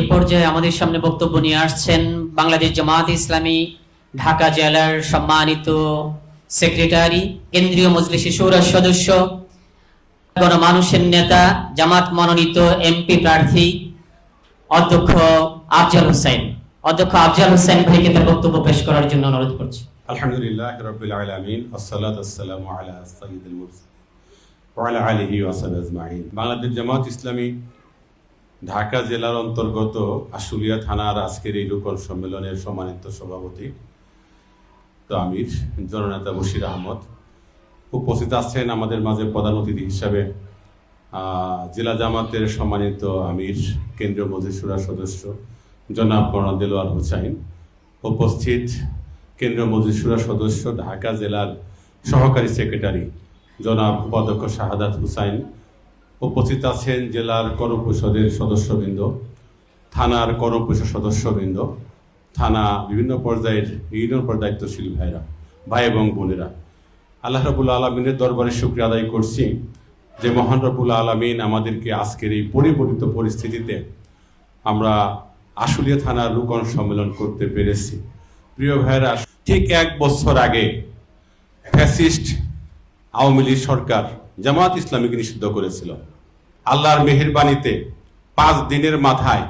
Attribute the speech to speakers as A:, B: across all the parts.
A: এ পর্যায়ে আমাদের সামনে বক্তব্য নিয়ে আসছেন বাংলাদেশ জামাত ইসলামী, ঢাকা জেলার সম্মানিত সেক্রেটারি, কেন্দ্রীয় মজলিসের সৌরা সদস্য, গণমানুষের নেতা, জামাত মনোনীত এমপি প্রার্থী, অধ্যক্ষ আফজাল হোসেন। অধ্যক্ষ আফজাল হোসেন ভাইকে তার বক্তব্য পেশ করার জন্য অনুরোধ করছি।
B: আলহামদুলিল্লাহ রবিল আলমিন আসসালাত আলা মুরসালিন ওয়া আলা আলিহি ওয়া সাহবিহি আজমাইন। বাংলাদেশ জামাত ইসলামী ঢাকা জেলার অন্তর্গত আশুলিয়া থানার আজকের এই রূপন সম্মেলনের সম্মানিত সভাপতি তো আমির, জননেতা বশির আহমদ। উপস্থিত আছেন আমাদের মাঝে প্রধান অতিথি হিসাবে জেলা জামাতের সম্মানিত আমির, কেন্দ্রীয় মজিশুরা সদস্য জনাব মরান দেলোয়ার হুসাইন। উপস্থিত কেন্দ্রীয় মজিশুরা সদস্য ঢাকা জেলার সহকারী সেক্রেটারি জনাব উপাধ্যক্ষ শাহাদাত হুসাইন। উপস্থিত আছেন জেলার কর সদস্যবৃন্দ, থানার কর সদস্যবৃন্দ, থানা বিভিন্ন পর্যায়ের পর দায়িত্বশীল ভাইরা ভাই এবং বোনেরা। আল্লাহ রবুল্লা আলমিনের দরবারে শুক্রিয়া আদায় করছি যে মহান রবুল্লা আলমিন আমাদেরকে আজকের এই পরিবর্তিত পরিস্থিতিতে আমরা আশুলিয়া থানার রুকন সম্মেলন করতে পেরেছি। প্রিয় ভাইরা ঠিক এক বছর আগে ফ্যাসিস্ট আওয়ামী লীগ সরকার জামাত ইসলামীকে নিষিদ্ধ করেছিল। আল্লাহর মেহেরবানিতে পাঁচ দিনের মাথায়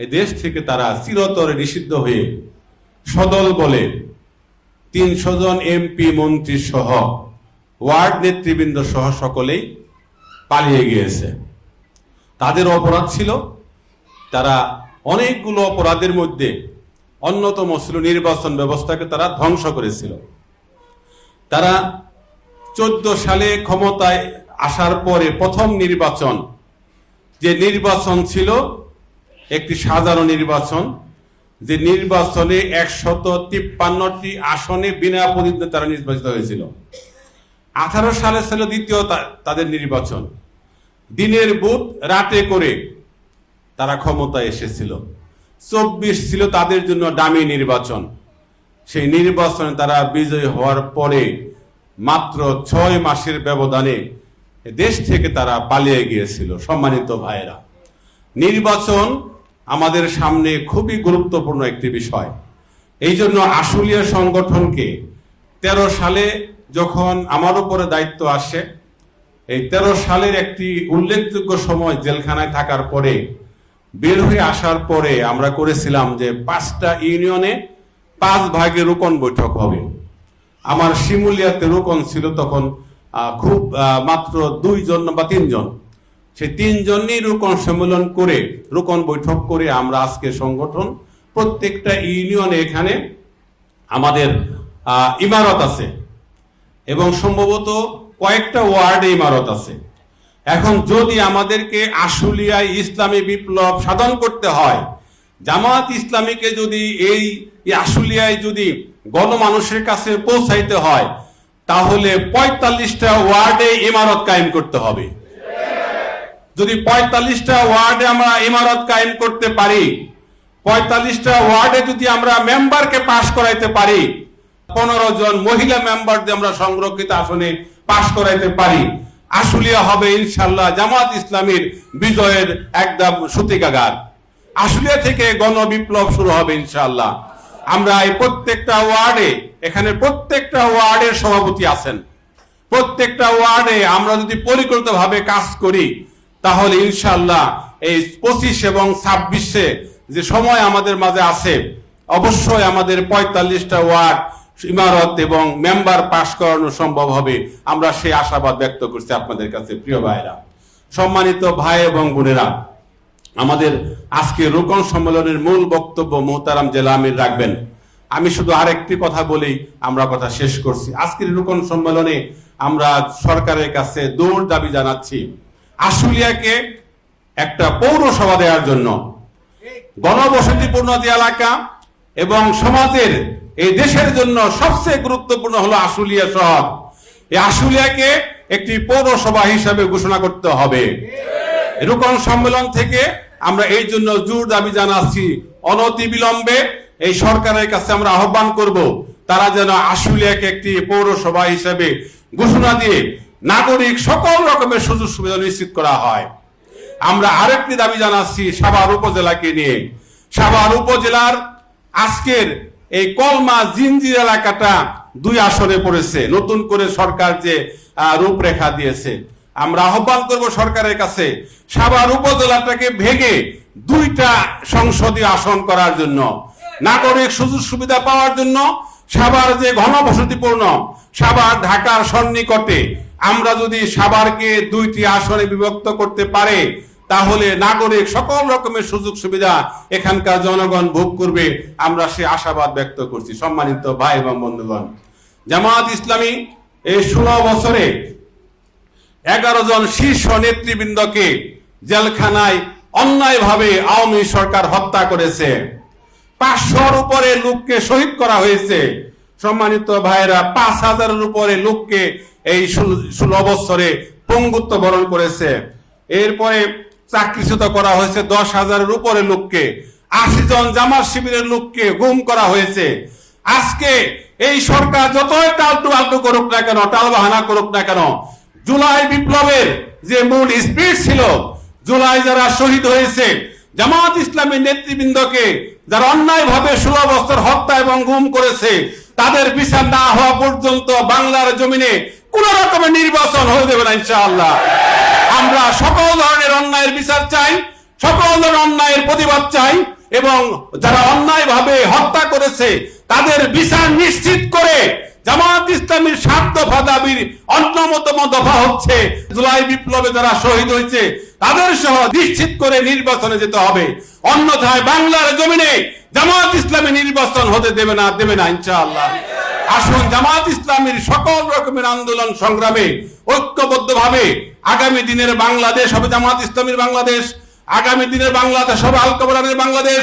B: এ দেশ থেকে তারা চিরতরে নিষিদ্ধ হয়ে সদল বলে তিনশো জন এমপি, মন্ত্রী সহ ওয়ার্ড নেতৃবৃন্দ সহ সকলেই পালিয়ে গিয়েছে। তাদের অপরাধ ছিল, তারা অনেকগুলো অপরাধের মধ্যে অন্যতম ছিল, নির্বাচন ব্যবস্থাকে তারা ধ্বংস করেছিল। তারা চোদ্দ সালে ক্ষমতায় আসার পরে প্রথম নির্বাচন যে নির্বাচন ছিল, একটি সাধারণ নির্বাচন, যে নির্বাচনে একশত তিপ্পান্নটি আসনে বিনা প্রতিদ্বন্দ্বিতায় তারা নির্বাচিত হয়েছিল। আঠারো সালে ছিল দ্বিতীয় তাদের নির্বাচন। দিনের বুথ রাতে করে তারা ক্ষমতায় এসেছিল। চব্বিশ ছিল তাদের জন্য দামি নির্বাচন। সেই নির্বাচনে তারা বিজয়ী হওয়ার পরে মাত্র ছয় মাসের ব্যবধানে দেশ থেকে তারা পালিয়ে গিয়েছিল, সম্মানিত ভাইয়েরা। নির্বাচন আমাদের সামনে খুবই গুরুত্বপূর্ণ একটি বিষয়। এই জন্য আশুলিয়া সংগঠনকে তেরো সালে যখন আমার উপরে দায়িত্ব আসে, এই তেরো সালের একটি উল্লেখযোগ্য সময় জেলখানায় থাকার পরে, বের হয়ে আসার পরে আমরা করেছিলাম যে পাঁচটা ইউনিয়নে পাঁচ ভাগে রোকন বৈঠক হবে। আমার শিমুলিয়াতে রোকন ছিল তখন খুব মাত্র দুইজন বা তিনজন। সেই তিনজনই রোকন সম্মেলন করে, রোকন বৈঠক করে আমরা আজকে সংগঠন, প্রত্যেকটা ইউনিয়নে এখানে আমাদের ইমারত আছে। এবং সম্ভবত কয়েকটা ওয়ার্ডে ইমারত আছে। এখন যদি আমাদেরকে আশুলিয়ায় ইসলামী বিপ্লব সাধন করতে হয় জামাত ইসলামীকে যদি এই এই আশুলিয়ায় যদি গণমানুষের কাছে পৌঁছাইতে হয়, তাহলে পঁয়তাল্লিশটা ওয়ার্ডে ইমারত কায়েম করতে হবে। যদি পঁয়তাল্লিশটা ওয়ার্ডে আমরা ইমারত কায়েম করতে পারি, পঁয়তাল্লিশটা ওয়ার্ডে যদি আমরা মেম্বারকে পাশ করাইতে পারি, পনেরো জন মহিলা মেম্বার দিয়ে আমরা সংরক্ষিত আসনে পাশ করাইতে পারি, আশুলিয়া হবে ইনশাল্লাহ জামাত ইসলামীর বিজয়ের একদম সূতিকাগার। আশুলিয়া থেকে গণবিপ্লব শুরু হবে ইনশাল্লাহ আমরা এই প্রত্যেকটা ওয়ার্ডে, এখানে প্রত্যেকটা ওয়ার্ডের সভাপতি আছেন। প্রত্যেকটা ওয়ার্ডে আমরা যদি পরিকল্পিতভাবে কাজ করি, তাহলে ইনশাল্লাহ এই পঁচিশ এবং ছাব্বিশে যে সময় আমাদের মাঝে আছে, অবশ্যই আমাদের পঁয়তাল্লিশটা ওয়ার্ড, ইমারত এবং মেম্বার পাশ করানো সম্ভব হবে। আমরা সেই আশাবাদ ব্যক্ত করছি আপনাদের কাছে, প্রিয় ভাইরা। সম্মানিত ভাই এবং বোনেরা আমাদের আজকে রোকন সম্মেলনের মূল বক্তব্য মোহতারাম জেলা আমির রাখবেন। আমি শুধু আরেকটি কথা বলেই আমরা কথা শেষ করছি। আজকের রোকন সম্মেলনে আমরা সরকারের কাছে দৌড় দাবি জানাচ্ছি আশুলিয়াকে একটা পৌরসভা দেওয়ার জন্য। গণবসতিপূর্ণ যে এলাকা এবং সমাজের এই দেশের জন্য সবচেয়ে গুরুত্বপূর্ণ হলো আশুলিয়া শহর। এই আশুলিয়াকে একটি পৌরসভা হিসাবে ঘোষণা করতে হবে। রুকন সম্মেলন থেকে আমরা এই জন্য জোর দাবি জানাচ্ছি, অনতি বিলম্বে এই সরকারের কাছে আমরা আহ্বান করব, তারা যেন আশুলিয়াকে একটি পৌরসভা হিসেবে ঘোষণা দিয়ে নাগরিক সকল রকমের সুযোগ সুবিধা নিশ্চিত করা হয়। আমরা আরেকটি দাবি জানাচ্ছি সাভার উপজেলাকে নিয়ে। সাভার উপজেলার আজকের এই কলমা জিনজির এলাকাটা দুই আসনে পড়েছে, নতুন করে সরকার যে রূপরেখা দিয়েছে। আমরা আহ্বান করব সরকারের কাছে, সাভার উপজেলাটাকে ভেঙে দুইটা সংসদীয় আসন করার জন্য, নাগরিক সুযোগ সুবিধা পাওয়ার জন্য সাভার যে ঘনবসতিপূর্ণ, সাভার ঢাকার সন্নিকটে আমরা যদি সাভারকে দুইটি আসনে বিভক্ত করতে পারে, তাহলে নাগরিক সকল রকমের সুযোগ সুবিধা এখানকার জনগণ ভোগ করবে। আমরা সে আশাবাদ ব্যক্ত করছি। সম্মানিত ভাই এবং বন্ধুগণ জামাত ইসলামী এই ষোলো বছরে এগারো জন শীর্ষ নেতৃবৃন্দকে জেলখানায় অন্যায়ভাবে আওয়ামী সরকার হত্যা করেছে। পাঁচশোর উপরে লোককে শহীদ করা হয়েছে। সম্মানিত ভাইরা পাঁচ হাজারের উপরে লোককে এই ষোলো বছরে পঙ্গুত্ব বরণ করেছে। এরপরে চাকরিচ্যুত করা হয়েছে দশ হাজারের উপরে লোককে। আশি জন জামাত শিবিরের লোককে গুম করা হয়েছে। আজকে এই সরকার যতই টালটু আলটু করুক না কেন টাল বাহানা করুক না কেন জুলাই বিপ্লবের যে মূল স্পিড ছিল, জুলাই যারা শহীদ হয়েছে, জামাত ইসলামী নেতৃবৃন্দকে যারা অন্যায় ভাবে ষোলো বছর হত্যা এবং গুম করেছে, তাদের বিচার না হওয়া পর্যন্ত বাংলার জমিনে কোন রকমের নির্বাচন হয়ে দেবে না ইনশাআল্লাহ। আমরা সকল ধরনের অন্যায়ের বিচার চাই, সকল ধরনের অন্যায়ের প্রতিবাদ চাই এবং যারা অন্যায়ভাবে হত্যা করেছে, তাদের বিচার নিশ্চিত করে জামাত ইসলামীর সাত দফা দাবির অন্যতম দফা হচ্ছে, জুলাই বিপ্লবে যারা শহীদ হয়েছে, তাদের সহ নিশ্চিত করে নির্বাচনে যেতে হবে। অন্যথায় বাংলার জমিনে জামাত ইসলামী নির্বাচন হতে দেবে না দেবে না, ইনশাআল্লাহ। আসুন, জামাত ইসলামীর সকল রকমের আন্দোলন সংগ্রামে ঐক্যবদ্ধভাবে আগামী দিনের বাংলাদেশ হবে জামাত ইসলামীর বাংলাদেশ, আগামী দিনের বাংলাদেশ হবে আলকবরানের বাংলাদেশ,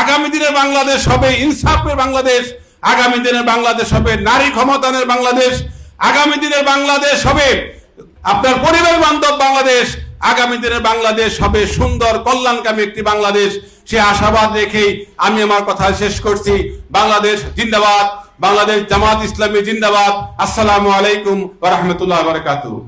B: আগামী দিনের বাংলাদেশ হবে ইনসাফের বাংলাদেশ আগামী দিনের বাংলাদেশ হবে নারী ক্ষমতানের বাংলাদেশ, আগামী দিনের বাংলাদেশ হবে আপনার পরিবার বান্ধব বাংলাদেশ, আগামী দিনের বাংলাদেশ হবে সুন্দর, কল্যাণকামী একটি বাংলাদেশ। সে আশাবাদ রেখেই আমি আমার কথা শেষ করছি। বাংলাদেশ জিন্দাবাদ, বাংলাদেশ জামাত ইসলামী জিন্দাবাদ। আসসালামু আলাইকুম রাহমাতুল্লাহি ওয়া বারাকাতুহু।